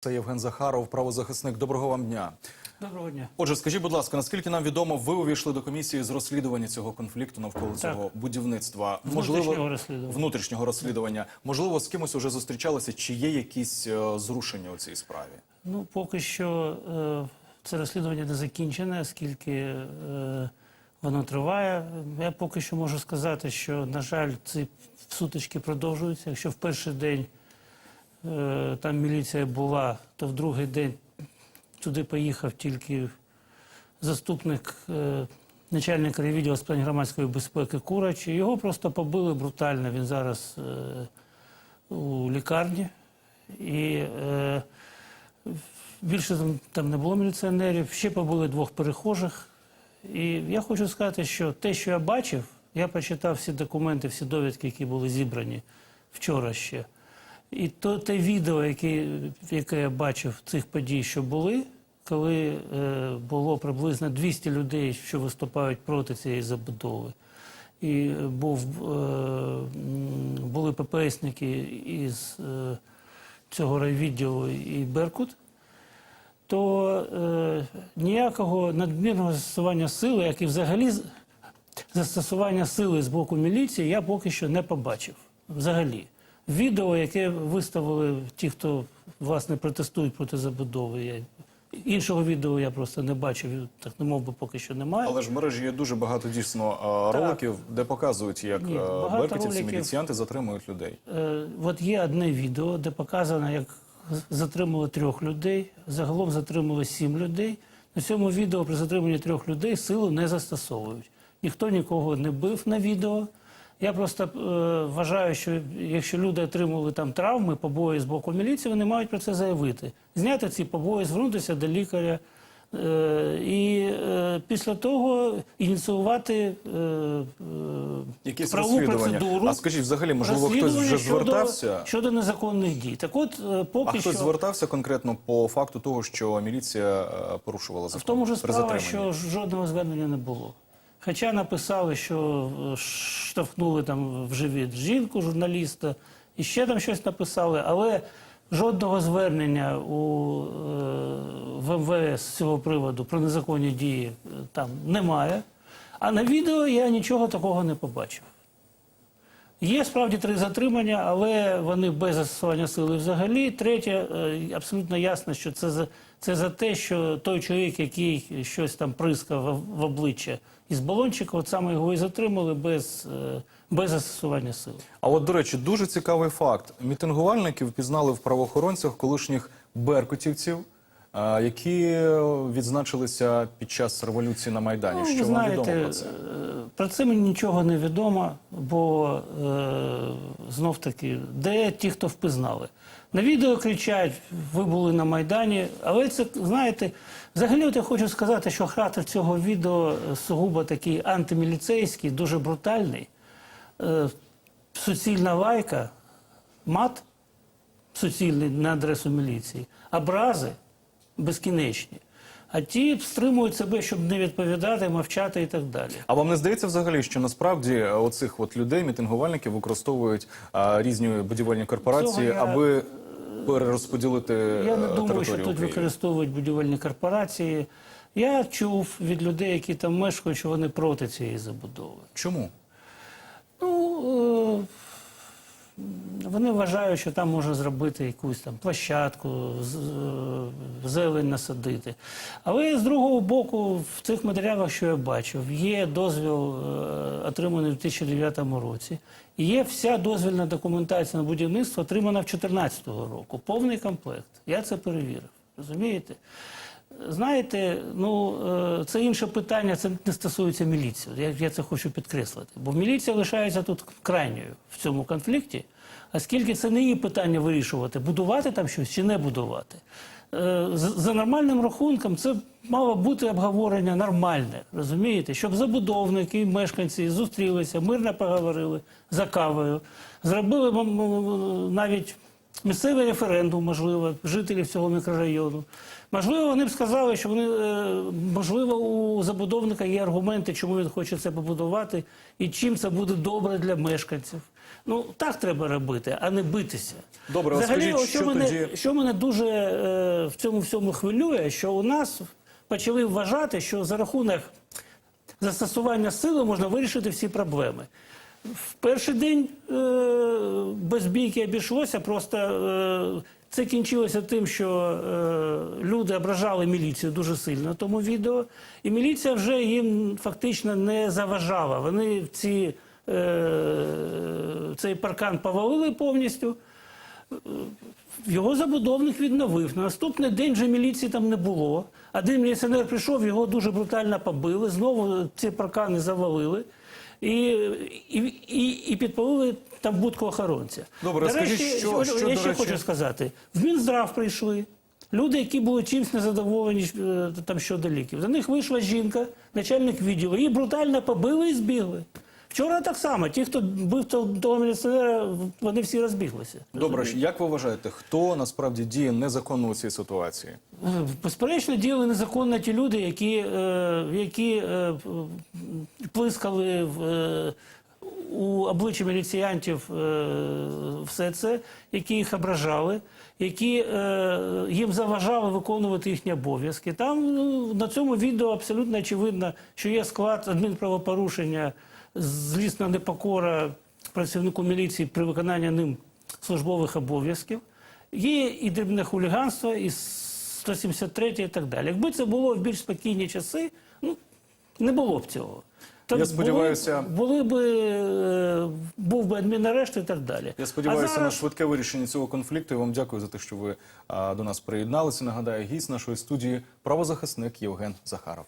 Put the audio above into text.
Це Євген Захаров, правозахисник. Доброго вам дня. Доброго дня. Отже, скажіть, будь ласка, наскільки нам відомо, ви увійшли до комісії з розслідування цього конфлікту навколо цього будівництва? Внутрішнього розслідування. внутрішнього розслідування. Можливо, з кимось уже зустрічалися? Чи є якісь е, зрушення у цій справі? Ну, поки що е, це розслідування не закінчене, оскільки е, воно триває. Я поки що можу сказати, що, на жаль, ці сутички продовжуються. Якщо в перший день там міліція була, то в другий день туди поїхав тільки заступник е, начальника відділу з питань громадської безпеки Курач. Його просто побили брутально. Він зараз е, у лікарні. І е, більше там, не було міліціонерів, ще побили двох перехожих. І я хочу сказати, що те, що я бачив, я прочитав всі документи, всі довідки, які були зібрані вчора ще. І то те відео, яке, яке я бачив цих подій, що були, коли е, було приблизно 200 людей, що виступають проти цієї забудови. І е, був, е, були ППСники із е, цього райвідділу і Беркут, то е, ніякого надмірного застосування сили, як і взагалі застосування сили з боку міліції, я поки що не побачив. Взагалі. Відео, яке виставили ті, хто власне протестують проти забудови. Я, іншого відео я просто не бачив, так не мов би поки що немає. Але ж в мережі є дуже багато дійсно е, Так. роликів, де показують, як Ні, е, роликів. міліціянти затримують людей. Е, от є одне відео, де показано, як затримали трьох людей. Загалом затримали сім людей. На цьому відео при затриманні трьох людей силу не застосовують. Ніхто нікого не бив на відео. Я просто е, вважаю, що якщо люди отримали там травми, побої з боку міліції, вони мають про це заявити. Зняти ці побої, звернутися до лікаря. Е, і е, після того ініціювати е, е, Якісь правову розслідування. процедуру. А скажіть, взагалі, можливо, хтось вже щодо- звертався? щодо незаконних дій. Так от, е, А поки хтось що звертався конкретно по факту того, що міліція е, порушувала закон в тому ж справа, що жодного звернення не було. Хоча написали, що е, штовхнули там в живіт жінку, журналіста, і ще там щось написали, але жодного звернення у, е, в МВС з цього приводу про незаконні дії е, там немає. А на відео я нічого такого не побачив. Є справді три затримання, але вони без застосування сили взагалі. Третє, е, абсолютно ясно, що це за, це за те, що той чоловік, який щось там прискав в, обличчя із балончика, от саме його і затримали без, е, без застосування сили. А от, до речі, дуже цікавий факт. Мітингувальників пізнали в правоохоронцях колишніх беркутівців, е, які відзначилися під час революції на Майдані. Ну, що ви вам відомо про це? Про це мені нічого не відомо, бо е, знов таки, де ті, хто впізнали. На відео кричать, ви були на Майдані, але це, знаєте, взагалі от я хочу сказати, що характер цього відео е, сугубо такий антиміліцейський, дуже брутальний. Е, суцільна лайка, мат суцільний на адресу міліції, образи безкінечні. А ті стримують себе, щоб не відповідати, мовчати і так далі. А вам не здається взагалі, що насправді е, оцих от людей, мітингувальників, використовують е, різні будівельні корпорації, Цього я- аби перерозподілити Я не е, думаю, що тут використовують будівельні корпорації. Я чув від людей, які там мешкають, що вони проти цієї забудови. Чому? Ну, е, вони вважають, що там можна зробити якусь там площадку, е, зелень насадити. Але з другого боку, в цих матеріалах, що я бачив, є дозвіл, е, отриманий у 2009 році, і є вся дозвільна документація на будівництво, отримана в 2014 року. Повний комплект. Я це перевірив. Розумієте? Знаєте, ну е, це інше питання, це не стосується міліції. Я, я це хочу підкреслити. Бо міліція лишається тут крайньою в цьому конфлікті, оскільки це не її питання вирішувати, будувати там щось чи не будувати. Е, За нормальним рахунком це мало бути обговорення нормальне, розумієте? Щоб забудовники мешканці зустрілися, мирно поговорили за кавою, зробили навіть місцевий референдум, можливо, жителів цього мікрорайону. Можливо, вони б сказали, що вони, е, можливо, у забудовника є аргументи, чому він хоче це побудувати і чим це буде добре для мешканців. Ну так треба робити, а не битися. Добре, Взагалі, скажіть, що, що мене, тоді- що мене дуже е, в цьому всьому хвилює, що у нас почали вважати, що за рахунок застосування сили можна вирішити всі проблеми. В перший день е, без бійки обійшлося, просто е, це кінчилося тим, що е, люди ображали міліцію дуже сильно на тому відео, і міліція вже їм фактично не заважала. Вони ці, е, цей паркан повалили повністю. Його забудовник відновив. На наступний день вже міліції там не було. Один міліціонер прийшов, його дуже брутально побили. Знову ці паркани завалили і, і, і, і підпалили там будку охоронця. Добре, До скажіть, речі, що- що, я до ще речі- хочу сказати: в Мінздрав прийшли. Люди, які були чимось незадоволені е, там щодо ліків. За них вийшла жінка, начальник відділу, її брутально побили і збігли. Вчора так само. Ті, хто бив того міліціонера, вони всі розбіглися. Добре, як ви вважаєте, хто насправді діє незаконно у цій ситуації? Безперечно, діяли незаконно ті люди, які, е, які е, плискали в, е, у обличчя міліціянтів все це, які їх ображали, які їм заважали виконувати їхні обов'язки. Там ну, на цьому відео абсолютно очевидно, що є склад адмінправопорушення, злісна непокора працівнику міліції при виконанні ним службових обов'язків. Є і дрібне хуліганство, і 173 і так далі. Якби це було в більш спокійні часи, ну не було б цього. Так Я сподіваюся- були, були би, е, був би адмінарешт і так далі. Я сподіваюся а на швидке вирішення цього конфлікту. І вам дякую за те, що ви а, до нас приєдналися. Нагадаю, гість нашої студії правозахисник Євген Захаров.